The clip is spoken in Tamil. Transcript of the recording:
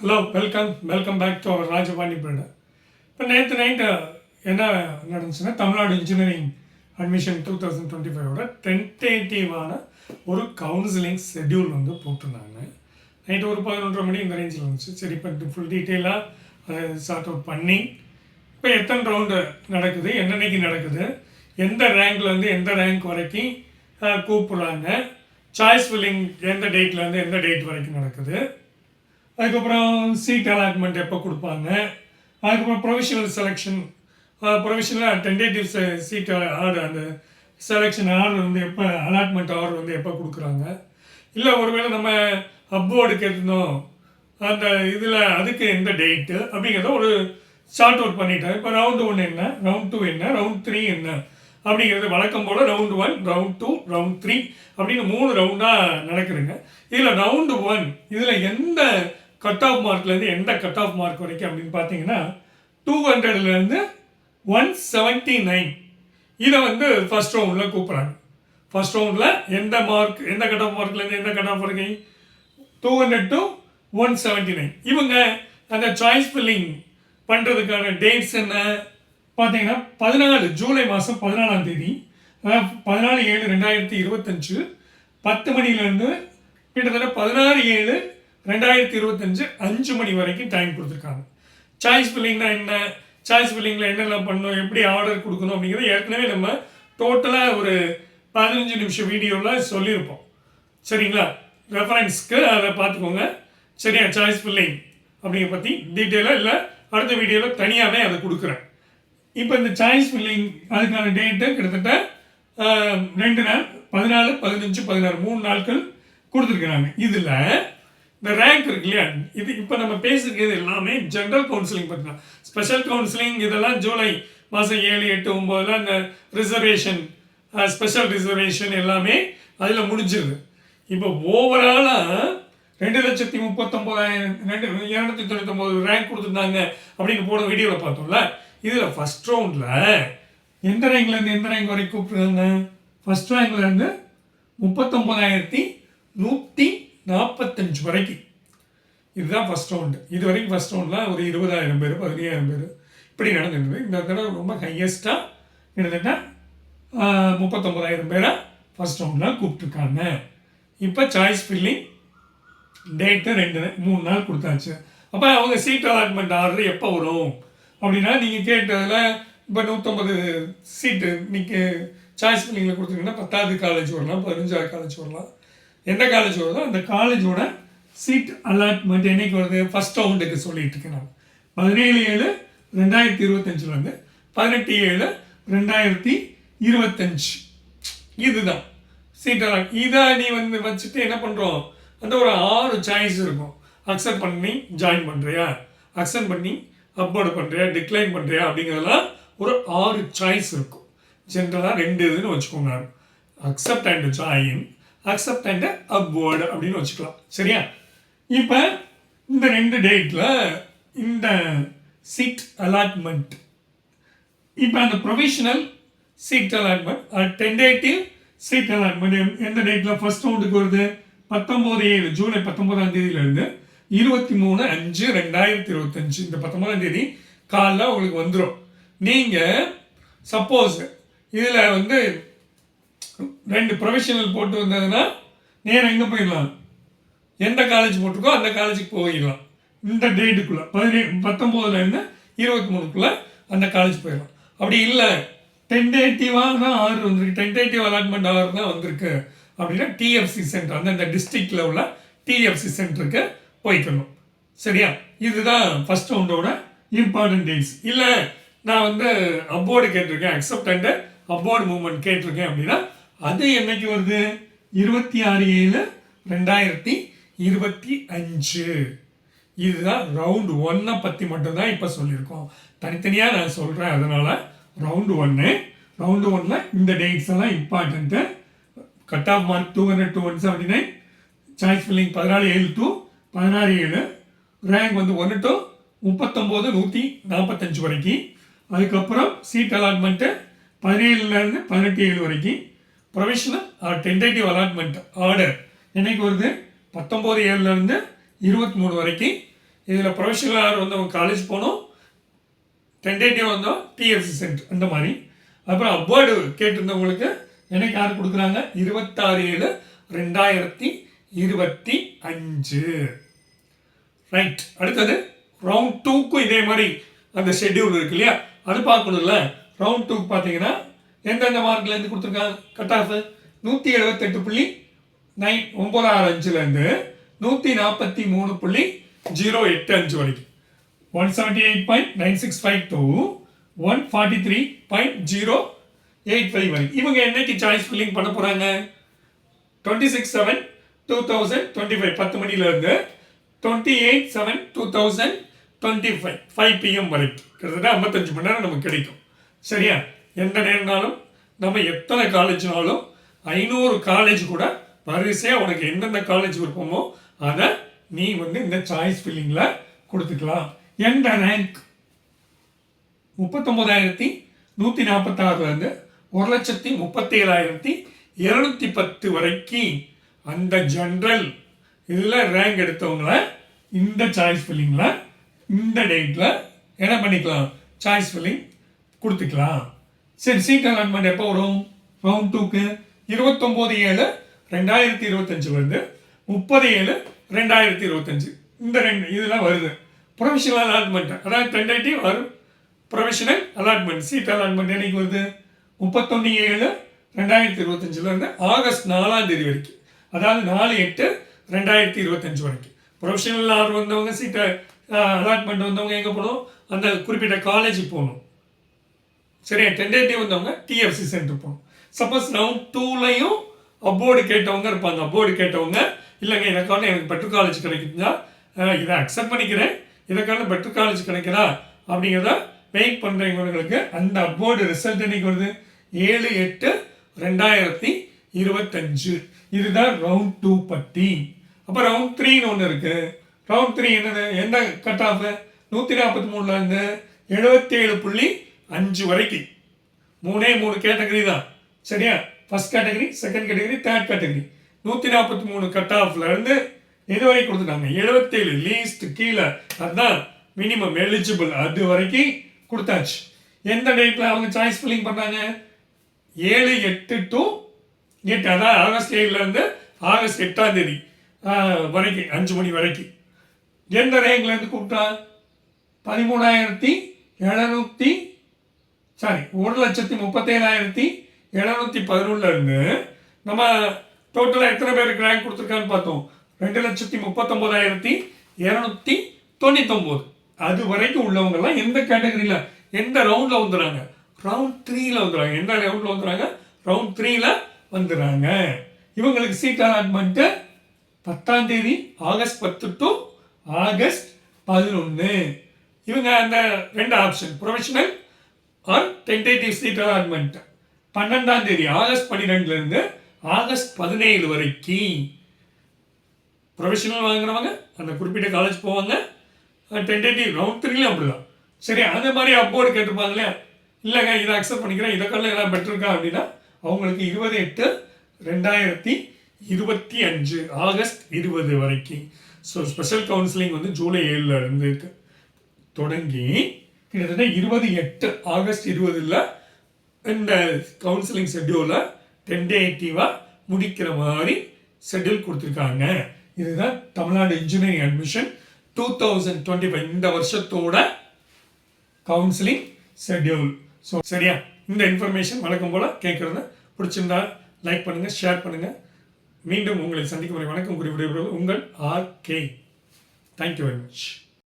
Hello welcome welcome back to our Rajapandi print இப்போ நேற்று நைட்டு என்ன நடந்துச்சுன்னா Tamil Nadu engineering admission two thousand twenty ஃபைவோட டென்டேட்டிவான ஒரு கவுன்சிலிங் ஷெட்யூல் வந்து போட்டிருந்தாங்க. நைட்டு ஒரு பதினொன்றரை மணி இந்த ரேஞ்சில் இருந்துச்சு. சரி இப்போ ஃபுல் டீட்டெயிலாக அதை சார்ட் அவுட் பண்ணி இப்போ எத்தனை ரவுண்டு நடக்குது என்னன்னைக்கு நடக்குது எந்த ரேங்க்லேருந்து எந்த ரேங்க் வரைக்கும் கூப்பிட்றாங்க கூப்பிடுறாங்க சாய்ஸ் ஃபில்லிங் எந்த டேட்லேருந்து எந்த டேட் வரைக்கும் நடக்குது அதுக்கப்புறம் சீட் அலாட்மெண்ட் எப்போ கொடுப்பாங்க? அதுக்கப்புறம் provisional selection provisional tentative seat order அந்த செலெக்ஷன் ஆர்டர் வந்து எப்போ அலாட்மெண்ட் ஆர்டர் வந்து எப்போ கொடுக்குறாங்க? இல்லை ஒருவேளை நம்ம அப்போர்டு கேட்டிருந்தோம் அந்த இதில் அதுக்கு எந்த டேட்டு அப்படிங்கிறத ஒரு ஷார்ட் அவுட் பண்ணிட்டேன். இப்போ ரவுண்டு ஒன் என்ன? ரவுண்ட் டூ என்ன? ரவுண்ட் த்ரீ என்ன? அப்படிங்கிறது வழக்கம் போல் round one round two round three அப்படின்னு மூணு ரவுண்டாக நடக்குதுங்க. இதில் ரவுண்டு ஒன் இதில் எந்த கட் ஆஃப் மார்க்லேருந்து எந்த கட் ஆஃப் மார்க் வரைக்கும் அப்படின்னு பார்த்தீங்கன்னா டூ ஹண்ட்ரட்லேருந்து ஒன் செவன்ட்டி நைன் இதை வந்து ஃபர்ஸ்ட் ரவுண்டில் கூப்பிட்றாங்க. ஃபர்ஸ்ட் ரவுண்டில் எந்த மார்க் எந்த கட் ஆஃப் மார்க்லேருந்து எந்த கட் ஆஃப் வரைக்கும்? Two hundred to one seventy nine இவங்க அந்த சாய்ஸ் ஃபில்லிங் பண்ணுறதுக்கான டேட்ஸ் என்ன? பார்த்தீங்கன்னா பதினாலு ஜூலை மாதம் பதினாலாம் தேதி பதினாலு ஏழு ரெண்டாயிரத்தி இருபத்தஞ்சு பத்து மணிலேருந்து கிட்டத்தட்ட பதினாறு ஏழு ரெண்டாயிரத்தி இருபத்தஞ்சு அஞ்சு மணி வரைக்கும் டைம் கொடுத்துருக்காங்க. சாய்ஸ் ஃபில்லிங்னா என்ன? சாய்ஸ் ஃபில்லிங்கில் என்னென்ன பண்ணணும்? எப்படி ஆர்டர் கொடுக்கணும்? அப்படிங்கிறது ஏற்கனவே நம்ம டோட்டலாக ஒரு பதினஞ்சு நிமிஷம் வீடியோவில் சொல்லியிருப்போம். சரிங்களா? ரெஃபரன்ஸ்க்கு அதை பார்த்துக்கோங்க. சரியா? சாய்ஸ் ஃபில்லிங் அப்படிங்கிற பற்றி டீட்டெயிலாக இல்லை அடுத்த வீடியோவில் தனியாகவே அதை கொடுக்குறேன். இப்போ இந்த சாய்ஸ் ஃபில்லிங் அதுக்கான டேட்டு கிட்டத்தட்ட ரெண்டு நாள் பதினாலு பதினஞ்சு பதினாறு மூணு நாட்கள் கொடுத்துருக்குறாங்க. இதில் இந்த ரேங்க் இருக்கு இல்லையா இது இப்போ நம்ம பேசிருக்கிறது எல்லாமே ஜென்ரல் கவுன்சிலிங் பற்றி தான். ஸ்பெஷல் கவுன்சிலிங் இதெல்லாம் ஜூலை மாதம் ஏழு எட்டு ஒம்போதில் அந்த ரிசர்வேஷன் ஸ்பெஷல் ரிசர்வேஷன் எல்லாமே அதில் முடிஞ்சிருது. இப்போ ஓவராலாக ரெண்டு லட்சத்தி முப்பத்தொம்போதாயிரம் ரெண்டு இரநூத்தி தொண்ணூத்தொம்பது ரேங்க் கொடுத்துருந்தாங்க அப்படின்னு போன வீடியோவில் பார்த்தோம்ல? இதில் ஃபஸ்ட் ரவுண்டில் எந்த ரேங்க்லேருந்து எந்த ரேங்க் வரைக்கும் கூப்பிட்டுருக்காங்க ஃபஸ்ட் ரேங்க்லேருந்து முப்பத்தொம்போதாயிரத்தி நூற்றி நாற்பத்தஞ்சு வரைக்கும். இதுதான் ஃபஸ்ட் ரவுண்டு இது வரைக்கும் ஃபஸ்ட் ரவுண்டில் ஒரு இருபதாயிரம் பேர் பதினையாயிரம் பேர் இப்படி நடந்துருந்தது. இந்த தடவை ரொம்ப ஹையஸ்ட்டாக கிட்டத்தட்ட முப்பத்தொம்பதாயிரம் பேரை ஃபஸ்ட் ரவுண்டில் கூப்பிட்டுருக்காங்க. இப்போ சாய்ஸ் ஃபில்லிங் டேட்டு ரெண்டு மூணு நாள் கொடுத்தாச்சு. அப்போ அவங்க சீட் அலாட்மெண்ட் ஆர்டர் எப்போ வரும்? அப்படின்னா நீங்கள் கேட்டதில் இப்போ நூற்றம்பது சீட்டு நீங்கள் சாய்ஸ் ஃபில்லிங்கில் கொடுத்தீங்கன்னா பத்தாவது காலேஜ் வரலாம் பதினஞ்சாவது காலேஜ் வரலாம். எந்த காலேஜ் வருதோ அந்த காலேஜோட சீட் அலாட்மெண்ட் என்றைக்கு வருது? ஃபஸ்ட் ரவுண்டுக்கு சொல்லிட்டு இருக்கேன் நான். பதினேழு ஏழு ரெண்டாயிரத்தி இருபத்தஞ்சிலேருந்து பதினெட்டு ஏழு ரெண்டாயிரத்தி இருபத்தஞ்சு. இதுதான். சீட் அலாட் இதை நீ வந்து வச்சுட்டு என்ன பண்ணுறோம் அந்த ஒரு ஆறு சாய்ஸ் இருக்கும். அக்செப்ட் பண்ணி ஜாயின் பண்ணுறியா அக்செப்ட் பண்ணி அப்லோடு பண்ணுறியா டிக்ளைன் பண்ணுறியா அப்படிங்கிறதெல்லாம் ஒரு ஆறு சாய்ஸ் இருக்கும். ஜென்ரலாக ரெண்டு இதுன்னு வச்சுக்கோங்க. Accept and join accept and upward அப்படின்னு வச்சுக்கலாம். சரியா? இப்போ இந்த ரெண்டு டேட்டில் இந்த சீட் அலாட்மெண்ட் இப்போ அந்த provisional seat allotment tentative seat allotment எந்த டேட்டில் ஃபர்ஸ்ட் ரவுண்டுக்கு வருது. பத்தொம்போது ஏழு ஜூலை பத்தொம்போதாம் தேதியிலேருந்து இருபத்தி மூணு அஞ்சு ரெண்டாயிரத்தி இருபத்தஞ்சு. இந்த பத்தொம்போதாம் தேதி காலைல உங்களுக்கு வந்துடும் நீங்கள் சப்போஸ் இதில் வந்து ரெண்டு ப்ரொஃபஷனல் போட்டு வந்ததுன்னா நேரம் எங்கே போயிடலாம்? எந்த காலேஜ் போட்டிருக்கோ அந்த காலேஜுக்கு போயிடலாம். இந்த டேட்டுக்குள்ளே பதினேழு பத்தொம்போதுலேருந்து இருபத்தி மூணுக்குள்ளே அந்த காலேஜ் போயிடலாம். அப்படி இல்லை. டென்டேட்டிவாக தான் ஆர்டர் வந்திருக்கு. டென்டேட்டிவ் அலாட்மெண்ட் ஆர்டர் தான் வந்திருக்கு. அப்படின்னா டிஎஃப்சி சென்டர் அந்தந்த டிஸ்ட்ரிக்டில் உள்ள டிஎஃப்சி சென்டருக்கு போய்க்கணும் சரியா? இதுதான் ஃபர்ஸ்ட் ரவுண்டோட இம்பார்ட்டன்ட் டேட்ஸ் இல்லை நான் வந்து அபோர்டு கேட்டிருக்கேன். அக்செப்ட் அண்டு அபோர்டு மூமெண்ட் கேட்டிருக்கேன் அப்படின்னா அது என்னைக்கு வருது? இருபத்தி ஆறு ஏழு ரெண்டாயிரத்தி இருபத்தி அஞ்சு. இதுதான் ரவுண்டு ஒன்னை பற்றி மட்டும்தான் இப்போ சொல்லியிருக்கோம். தனித்தனியாக நான் சொல்கிறேன் அதனால் ரவுண்டு ஒன்று ரவுண்டு ஒன்னில் இந்த டேட்ஸ் எல்லாம் important cut off mark two hundred to one seventy nine choice filling பதினாலு ஏழு டூ பதினாறு ஏழு. ரேங்க் வந்து ஒன்று டு முப்பத்தொம்போது நூற்றி நாற்பத்தஞ்சு வரைக்கும். அதுக்கப்புறம் சீட் அலாட்மெண்ட்டு பதினேழுலேருந்து பதினெட்டு ஏழு வரைக்கும் provisional or tentative allotment order என்னைக்கு வருது பத்தொம்போது ஏழுலேருந்து இருபத்தி மூணு வரைக்கும். இதில் ப்ரொஃபஷனல் ஆர் வந்தவங்க காலேஜ் போகணும் டென்டேட்டிவ் வந்தோம் டிஎஃப்சி சென்டர் அந்த மாதிரி. அப்புறம் அவார்டு கேட்டிருந்தவங்களுக்கு எனக்கு யார் கொடுக்குறாங்க? இருபத்தாறு ஏழு ரெண்டாயிரத்தி இருபத்தி அஞ்சு. ரைட் அடுத்தது ரவுண்ட் டூக்கும் இதே மாதிரி அந்த ஷெட்யூல் இருக்கு இல்லையா? அது பார்க்கணும்ல. ரவுண்ட் டூ பார்த்தீங்கன்னா எந்தெந்த மார்க்லேருந்து கொடுத்துருக்காங்க? கட் ஆஃப் நூற்றி எழுபத்தெட்டு புள்ளி நைன் ஒம்பதாறு அஞ்சுலேருந்து நூற்றி நாற்பத்தி மூணு புள்ளி ஜீரோ எட்டு அஞ்சு வரைக்கும். One seventy eight point nine six five to one forty three point zero eight five வரைக்கும். இவங்க என்னைக்கு சாய்ஸ் ஃபில்லிங் பண்ண போகிறாங்க twenty six seven two thousand twenty five பத்து மணிலேருந்து twenty eight seven two thousand twenty five five PM வரைக்கும். கிட்டத்தட்ட ஐம்பத்தஞ்சு மணி நேரம் நமக்கு கிடைக்கும். சரியா? எந்த நேரம்னாலும் நம்ம எத்தனை காலேஜ்னாலும் ஐநூறு காலேஜ் கூட வரிசையாக உனக்கு எந்தெந்த காலேஜ் விருப்பமோ அதை நீ வந்து இந்த சாய்ஸ் ஃபில்லிங்கில் கொடுத்துக்கலாம். எந்த ரேங்க் முப்பத்தொம்போதாயிரத்தி நூற்றி நாற்பத்தாறுலேருந்து ஒரு லட்சத்தி முப்பத்தேழாயிரத்தி இரநூத்தி பத்து வரைக்கும் அந்த ஜென்ரல் இதில் ரேங்க் எடுத்தவங்கள இந்த சாய்ஸ் ஃபில்லிங்கில் இந்த டேட்டில் என்ன பண்ணிக்கலாம்? சாய்ஸ் ஃபில்லிங் கொடுத்துக்கலாம். சரி சீட் அலாட்மெண்ட் எப்போ வரும்? ரவுண்ட் டூக்கு இருபத்தொம்போது ஏழு ரெண்டாயிரத்தி இருபத்தஞ்சு வருது. முப்பது ஏழு ரெண்டாயிரத்தி இருபத்தஞ்சு. இந்த ரெண்டு இதெல்லாம் வருது. ப்ரொஃபஷனல் அலாட்மெண்ட் அதாவது டென்டேட்டிவ் வரும் ப்ரொஃபஷனல் அலாட்மெண்ட் சீட் அலாட்மெண்ட் என்னைக்கு வருது? முப்பத்தொன்று ஏழு ரெண்டாயிரத்தி இருபத்தஞ்சிலேருந்து ஆகஸ்ட் நாலாம் தேதி வரைக்கும். அதாவது நாலு எட்டு ரெண்டாயிரத்தி இருபத்தஞ்சு வரைக்கும். ப்ரொஃபஷனல் ஆர் வந்தவங்க சீட்டை அலாட்மெண்ட் வந்தவங்க எங்கே போகணும்? அந்த குறிப்பிட்ட காலேஜுக்கு போகணும். சரியா? டென்டேட்டிவ் வந்தவங்க டிஎஃப்சி சென்டர் போகணும். சப்போஸ் ரவுண்ட் டூலையும் அபோர்டு கேட்டவங்க இருப்பாங்க. அபோர்டு கேட்டவங்க இல்லைங்க எனக்கான எனக்கு பெட்ரு காலேஜ் கிடைக்குதுன்னா இதை அக்செப்ட் பண்ணிக்கிறேன். இதற்கான பெட்ரு காலேஜ் கிடைக்குதா அப்படிங்கிறத வெயிட் பண்ணுறவங்களுக்கு அந்த அபோர்டு ரிசல்ட் என்னைக்கு வருது? ஏழு எட்டு ரெண்டாயிரத்தி இருபத்தஞ்சு. இதுதான் ரவுண்ட் டூ பட்டி. அப்போ ரவுண்ட் த்ரீன்னு ஒன்று இருக்குது ரவுண்ட் த்ரீ என்னது? என்ன கட் ஆஃப் நூற்றி நாற்பத்தி மூணுலேருந்து எழுபத்தேழு புள்ளி அஞ்சு வரைக்கும். மூணே மூணு கேட்டகரி தான். சரியா? First category second category third category நூற்றி நாற்பத்தி மூணு கட் ஆஃப்ல இருந்து இது வரைக்கும் கொடுத்துட்டாங்க. எழுபத்தேழு லீஸ்ட் கீழே. அதுதான் மினிமம் எலிஜிபிள் அது வரைக்கும் கொடுத்தாச்சு. எந்த டேட்டில் அவங்க சாய்ஸ் ஃபில்லிங் பண்ணாங்க? ஏழு எட்டு டு எட்டு. அதான் ஆகஸ்ட் ஏழுலேருந்து ஆகஸ்ட் எட்டாம் தேதி வரைக்கும் அஞ்சு மணி வரைக்கும். எந்த ரேங்க்லேருந்து கூப்பிட்டா? பதிமூணாயிரத்தி எழுநூற்றி சாரி ஒரு லட்சத்தி முப்பத்தேழாயிரத்தி எழுநூற்றி பதினொன்றுல இருந்து நம்ம டோட்டலாக எத்தனை பேருக்கு ரேங்க் கொடுத்துருக்கான்னு பார்த்தோம். ரெண்டு லட்சத்தி முப்பத்தொம்போதாயிரத்தி இரநூத்தி தொண்ணூத்தொம்போது அது வரைக்கும் உள்ளவங்கெல்லாம் எந்த கேட்டகரியில் எந்த ரவுண்டில் வந்துடுறாங்க ரவுண்ட் த்ரீயில் வந்துடுறாங்க எந்த ரவுண்டில் வந்துடுறாங்க ரவுண்ட் த்ரீயில் வந்துடுறாங்க இவங்களுக்கு சீட் அலாட்மெண்ட்டு பத்தாம் தேதி ஆகஸ்ட் பத்து டு ஆகஸ்ட் பதினொன்று இவங்க அந்த ரெண்டு option professional or tentative seat allotment பன்னெண்டாம் தேதி ஆகஸ்ட் பன்னிரெண்டுலேருந்து ஆகஸ்ட் பதினேழு வரைக்கும் ப்ரொஃபஷனல் வாங்குறவங்க அந்த குறிப்பிட்ட காலேஜ் போவாங்க. டென்டேட்டிவ் ரவுண்ட் த்ரீலையும் அப்படிதான். சரி அந்த மாதிரி அப்போர்டு கேட்டிருப்பாங்க இல்லைங்க இதை அக்செப்ட் பண்ணிக்கிறேன். இதற்கெல்லாம் எல்லாம் பெட்டர் இருக்கா அப்படின்னா அவங்களுக்கு இருபது எட்டு ரெண்டாயிரத்தி இருபத்தி அஞ்சு ஆகஸ்ட் இருபது வரைக்கும் ஸோ ஸ்பெஷல் கவுன்சிலிங் வந்து ஜூலை ஏழில் இருந்து தொடங்கி கிட்டத்தட்ட இருபது எட்டு ஆகஸ்ட் இருபதில் இந்த கவுன்சிலிங் ஷெட்யூலை டென்டேட்டிவாக முடிக்கிற மாதிரி ஷெட்யூல் கொடுத்துருக்காங்க. இதுதான் Tamil Nadu engineering admission two thousand twenty five இந்த வருஷத்தோட கவுன்சிலிங் ஷெட்யூல் ஸோ சரியா? இந்த இன்ஃபர்மேஷன் வழக்கம் போல் கேட்குறத பிடிச்சிருந்தா லைக் பண்ணுங்கள் ஷேர் பண்ணுங்கள் மீண்டும் உங்களை சந்திக்கும் வரை வணக்கம் குறிப்பிடுவது உங்கள் R K thank you very much